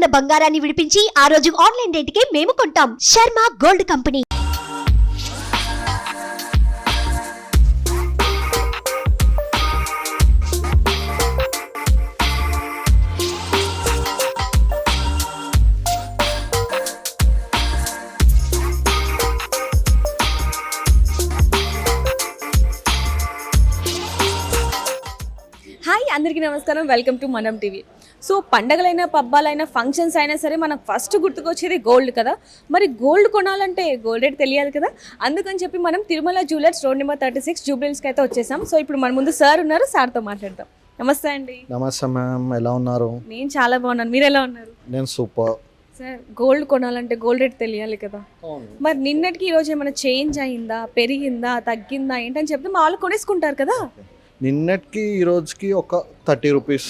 ఉన్న బంగారాన్ని విడిపించి ఆ రోజు ఆన్లైన్ రేటుకే మేము కొంటాం. Sharma gold company. హాయ్ అందరికీ నమస్కారం. Welcome to Manam TV so పండగలైనా పబ్బాలైనా ఫంక్షన్స్ అయినా సరే మనకు ఫస్ట్ గుర్తుకొచ్చేది గోల్డ్ కదా. మరి గోల్డ్ కొనాలంటే గోల్డ్ రేట్ తెలియాలి కదా. అందుకని చెప్పి మనం Tirumala jewellers road number thirty six జూబ్లీస్కి అయితే వచ్చేసాం. సో ఇప్పుడు మన ముందు సార్ ఉన్నారు సార్తో మాట్లాడదాం. నమస్తే అండి. నమస్తే మ్యామ్ ఎలా ఉన్నారు? నేను చాలా బాగున్నాను. మీరు ఎలా ఉన్నారు? నేను సూపర్. సార్ గోల్డ్ కొనాలంటే గోల్డ్ రేట్ తెలియాలి కదా. మరి నిన్నటికి ఈరోజు ఏమైనా చేంజ్ అయిందా? పెరిగిందా? తగ్గిందా? ఏంటని చెప్తే మా వాళ్ళు కొనేసుకుంటారు కదా. నిన్నటికి ఈ రోజుకి ఒక థర్టీ రూపీస్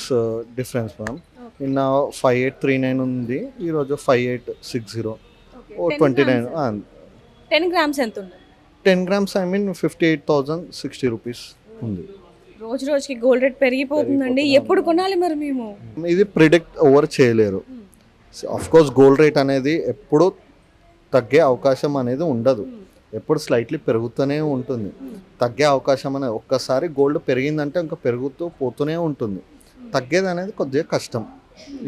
డిఫరెన్స్ మ్యామ్. నిన్న ఫైవ్ ఎయిట్ త్రీ నైన్ ఉంది ఈరోజు ఫైవ్ ఎయిట్ సిక్స్ జీరో. ఓ ట్వంటీ నైన్ టెన్ గ్రామ్స్ ఎంత ఉంది? Ten grams I mean fifty eight thousand sixty rupees ఉంది. రోజు రోజుకి గోల్డ్ రేట్ పెరిగిపోతుందండి. ఎప్పుడు కొనాలి మరి మేము? ఇది ప్రిడిక్ట్ ఓవర్ చేయలేరు. ఆఫ్ కోర్స్ గోల్డ్ రేట్ అనేది ఎప్పుడు తగ్గే అవకాశం అనేది ఉండదు. ఎప్పుడు స్లైట్లీ పెరుగుతూనే ఉంటుంది. తగ్గే అవకాశం అనేది ఒక్కసారి గోల్డ్ పెరిగిందంటే ఇంకా పెరుగుతూ పోతూనే ఉంటుంది. తగ్గేది అనేది కొద్దిగా కష్టం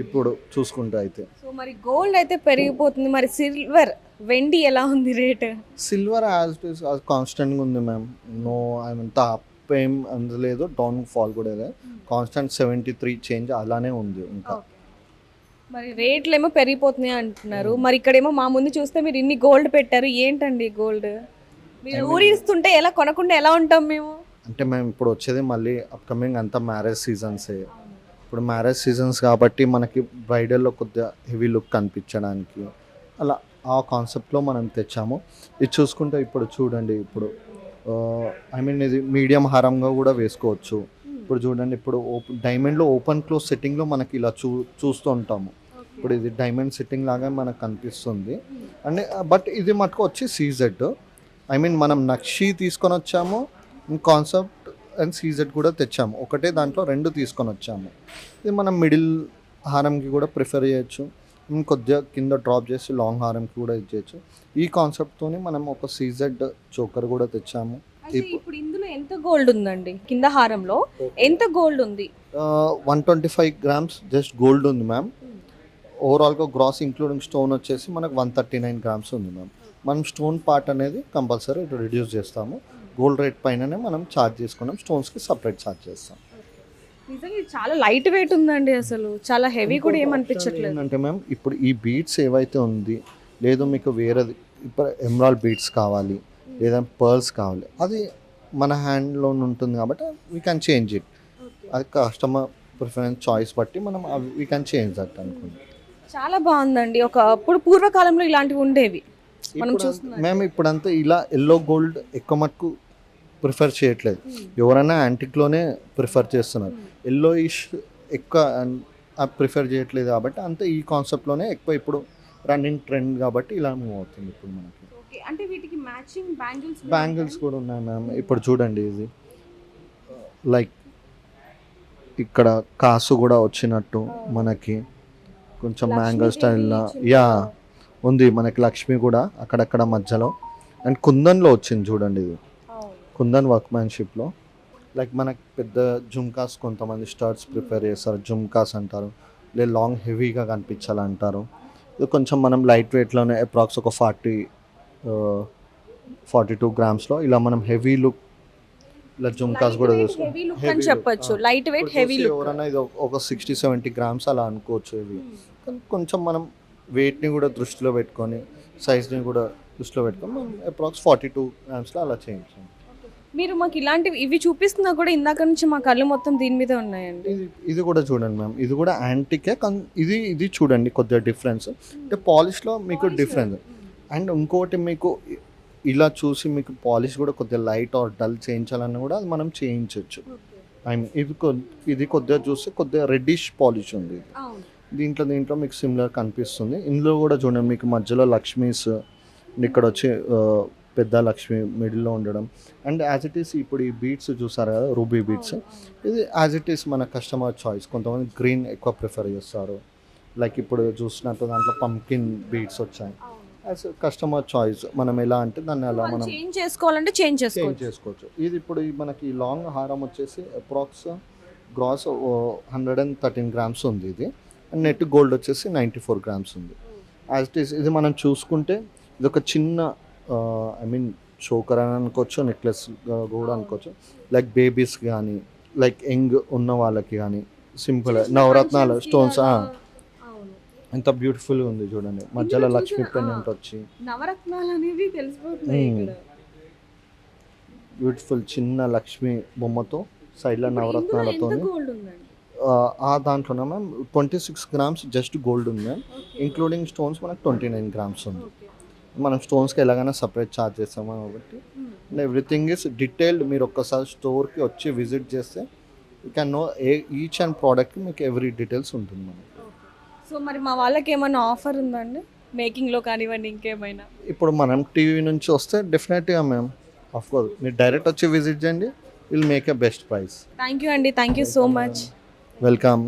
ఇప్పుడు చూసుకుంటే అయితే. సో మరి గోల్డ్ అయితే పెరిగిపోతుంది. మరి సిల్వర్ వెండి ఎలా ఉంది rate silver as it is కాన్స్టెంట్గా ఉంది ma'am no I mean up ఏం అందలేదు డౌన్ ఫాల్ కూడా లేదు. కాన్స్టెంట్ సెవెంటీ త్రీ చేంజ్ అలానే ఉంది ఇంకా. మరి రేట్లు ఏమో పెరిగిపోతున్నాయి అంటున్నారు. మరి ఇక్కడేమో మా ముందు చూస్తే మీరు ఇన్ని గోల్డ్ పెట్టారు. ఏంటండి గోల్డ్ మీరు ఊరిస్తుంటే ఎలా కొనకుండా ఎలా ఉంటాం మేము? అంటే మేము ఇప్పుడు వచ్చేది మళ్ళీ అప్కమింగ్ అంతా మ్యారేజ్ సీజన్సే ఇప్పుడు మ్యారేజ్ సీజన్స్ కాబట్టి మనకి బ్రైడల్లో కొద్దిగా హెవీ లుక్ కనిపించడానికి అలా ఆ కాన్సెప్ట్లో మనం తెచ్చాము. ఇది చూసుకుంటే ఇప్పుడు చూడండి ఇప్పుడు ఐ మీన్ ఇది మీడియం హారంగా కూడా వేసుకోవచ్చు. ఇప్పుడు చూడండి ఇప్పుడు ఓపెన్ డైమండ్లో ఓపెన్ క్లోజ్ సెట్టింగ్లో మనకి ఇలా చూ చూస్తూ ఉంటాము. ఇప్పుడు ఇది డైమండ్ సెట్టింగ్ లాగా మనకు కనిపిస్తుంది. అంటే బట్ ఇది మటుకు వచ్చి సీజెడ్ ఐ మీన్ మనం నక్షి తీసుకొని వచ్చాము కాన్సెప్ట్ అండ్ సీజెడ్ కూడా తెచ్చాము. ఒకటే దాంట్లో రెండు తీసుకొని వచ్చాము. ఇది మనం మిడిల్ హారంకి కూడా ప్రిఫర్ చేయొచ్చు. కొద్దిగా కింద డ్రాప్ చేసి లాంగ్ హారంకి కూడా ఇచ్చేయచ్చు ఈ కాన్సెప్ట్తోని మనం ఒక సీజెడ్ చోకర్ కూడా తెచ్చాము. ఇప్పుడు ఇందులో ఎంత గోల్డ్ ఉందండి? కింద హారంలో ఎంత గోల్డ్ ఉంది? One twenty five grams just gold ఉంది మ్యామ్. ఓవరాల్గా గ్రాస్ ఇంక్లూడింగ్ స్టోన్ వచ్చేసి మనకు వన్ థర్టీ నైన్ గ్రామ్స్ ఉంది మ్యామ్ మనం స్టోన్ పార్ట్ అనేది కంపల్సరీ రిడ్యూస్ చేస్తాము. గోల్డ్ రేట్ పైననే మనం ఛార్జ్ చేసుకున్నాం. స్టోన్స్కి సపరేట్ ఛార్జ్ చేస్తాం. నిజంగా ఇది చాలా లైట్ వెయిట్ ఉందండి అసలు. చాలా హెవీ కూడా ఏమనిపించట్లేదు ఏంటంటే మ్యామ్ ఇప్పుడు ఈ బీట్స్ ఏవైతే ఉంది లేదు మీకు వేరేది ఇప్పుడు ఎమరాల్డ్ బీట్స్ కావాలి లేదా పర్ల్స్ కావాలి అది మన హ్యాండ్లో ఉంటుంది కాబట్టి వీ క్యాన్ చేంజ్ ఇట్ అది కస్టమర్ ప్రిఫరెన్స్ చాయిస్ బట్టి మనం వీ క్యాన్ చేంజ్ దట్ అనుకుంది చాలా బాగుందండి. ఒక అప్పుడు పూర్వకాలంలో ఇలాంటివి ఉండేవి. మనం చూస్తున్నాం. మేము ఇప్పుడంతా ఇలా ఎల్లో గోల్డ్ ఎక్కువ మటుకు ప్రిఫర్ చేయట్లేదు. ఎవరైనా యాంటిక్లోనే ప్రిఫర్ చేస్తున్నారు. ఎల్లో ఇష్ ఎక్కువ ప్రిఫర్ చేయట్లేదు కాబట్టి అంతే ఈ కాన్సెప్ట్లోనే ఎక్కువ ఇప్పుడు రన్నింగ్ ట్రెండ్ కాబట్టి ఇలా మూవ్ అవుతుంది ఇప్పుడు మనకి. అంటే వీటికి మ్యాచింగ్ బ్యాంగిల్స్ బ్యాంగిల్స్ కూడా ఉన్నాయి మ్యామ్ ఇప్పుడు చూడండి ఇది. లైక్ ఇక్కడ కాసు కూడా వచ్చినట్టు మనకి. కొంచెం మ్యాంగో స్టైల్లో. యా ఉంది మనకి లక్ష్మి కూడా అక్కడక్కడ మధ్యలో. అండ్ కుందన్లో వచ్చింది చూడండి ఇది. కుందన్ వర్క్మ్యాన్షిప్లో. లైక్ మనకి పెద్ద జుమ్కాస్ కొంతమంది స్టర్ట్స్ ప్రిపేర్ చేస్తారు. జుమ్కాస్ అంటారు. లేదా లాంగ్ హెవీగా కనిపించాలంటారు. ఇది కొంచెం మనం లైట్ వెయిట్లోనే అప్రాక్స్ ఒక ఫార్టీ ఫార్టీ టూ గ్రామ్స్లో ఇలా మనం హెవీ లుక్ ఇలా జుమ్కాస్ కూడా చూస్తాం హెవీ లుక్ అని చెప్పొచ్చు. Light weight heavy look. ఎవరైనా ఇది ఒక- ఒక సిక్స్టీ సెవెంటీ గ్రామ్స్ అలా అనుకోవచ్చు ఇవి. కానీ కొంచెం మనం వెయిట్ని కూడా దృష్టిలో పెట్టుకొని సైజ్ని కూడా దృష్టిలో పెట్టుకొని మనం అప్రాక్స్ ఫార్టీ టూ గ్రామ్స్లో అలా చేయించాం. మీరు మాకు ఇలాంటివి ఇవి చూపిస్తున్నా కూడా ఇందాక నుంచి మా కళ్ళు మొత్తం దీని మీద ఉన్నాయండి. ఇది ఇది కూడా చూడండి మ్యామ్ ఇది కూడా యాంటికే ఇది ఇది చూడండి కొద్దిగా డిఫరెన్స్ అంటే పాలిష్లో మీకు డిఫరెన్స్ అండ్ ఇంకోటి మీకు ఇలా చూసి మీకు పాలిష్ కూడా కొద్దిగా లైట్ ఆర్ డల్ చేయించాలన్నా కూడా అది మనం చేయించవచ్చు ఐ మీన్ ఇది కొ- ఇది కొద్దిగా చూస్తే కొద్దిగా రెడ్డిష్ పాలిష్ ఉంది. దీంట్లో దీంట్లో మీకు సిమిలర్ కనిపిస్తుంది. ఇందులో కూడా చూడండి మీకు మధ్యలో లక్ష్మీస్ ఇక్కడ వచ్చి పెద్ద లక్ష్మి మిడిల్లో ఉండడం. అండ్ యాజ్ ఇట్ ఈస్ ఇప్పుడు ఈ బీట్స్ చూసారు కదా రూబీ బీట్స్ ఇది యాజ్ ఇట్ ఈస్ మన కస్టమర్ చాయిస్ కొంతమంది గ్రీన్ ఎక్కువ ప్రిఫర్ చేస్తారు. లైక్ ఇప్పుడు చూసినట్టు దాంట్లో పంకిన్ బీట్స్ వచ్చాయి. యాజ్ కస్టమర్ చాయిస్ మనం ఎలా అంటే దాన్ని అలా మనం చేంజ్ చేసుకోవాలంటే చేంజ్ చేంజ్ చేసుకోవచ్చు. ఇది ఇప్పుడు మనకి లాంగ్ హారం వచ్చేసి approx gross hundred and thirteen grams ఉంది ఇది. అండ్ నెట్ గోల్డ్ వచ్చేసి నైంటీ ఫోర్ గ్రామ్స్ ఉంది. యాజ్ ఇట్ ఈస్ ఇది మనం చూసుకుంటే ఇది ఒక చిన్న ఐ మీన్ చోకర్ అని అనుకోవచ్చు నెక్లెస్ కూడా అనుకోవచ్చు. లైక్ బేబీస్ కానీ లైక్ యంగ్ ఉన్న వాళ్ళకి కానీ సింపుల్ నవరత్నాలు స్టోన్స్ ఎంత బ్యూటిఫుల్గా ఉంది చూడండి. మధ్యలో లక్ష్మీ. పెండెంట్ వచ్చి నవరత్నాలు అనేవి బ్యూటిఫుల్ చిన్న లక్ష్మి బొమ్మతో సైడ్లో నవరత్నాలతో ఆ దాంట్లోనే ma'am twenty six grams just gold ఉంది మ్యామ్. ఇంక్లూడింగ్ స్టోన్స్ మనకు ట్వంటీ నైన్ గ్రామ్స్ ఉంది. మనం స్టోన్స్కి ఎలాగైనా సపరేట్ ఛార్జ్ చేస్తాము కాబట్టి. అండ్ ఎవ్రీథింగ్ ఇస్ డీటెయిల్డ్ మీరు ఒక్కసారి స్టోర్కి వచ్చి విజిట్ చేస్తే you can know a each and product మీకు ఎవ్రీ డీటెయిల్స్ ఉంటుంది మనకి సో మరి మా వాళ్ళకి ఏమైనా ఆఫర్ ఉందండి మేకింగ్లో కానివ్వండి ఇంకేమైనా? ఇప్పుడు మనం టీవీ నుంచి వస్తే డెఫినెట్గా మ్యామ్ ఆఫ్ కోర్స్ మీరు డైరెక్ట్ వచ్చి విజిట్ చేయండి will make a best price thank you అండి thank you so much welcome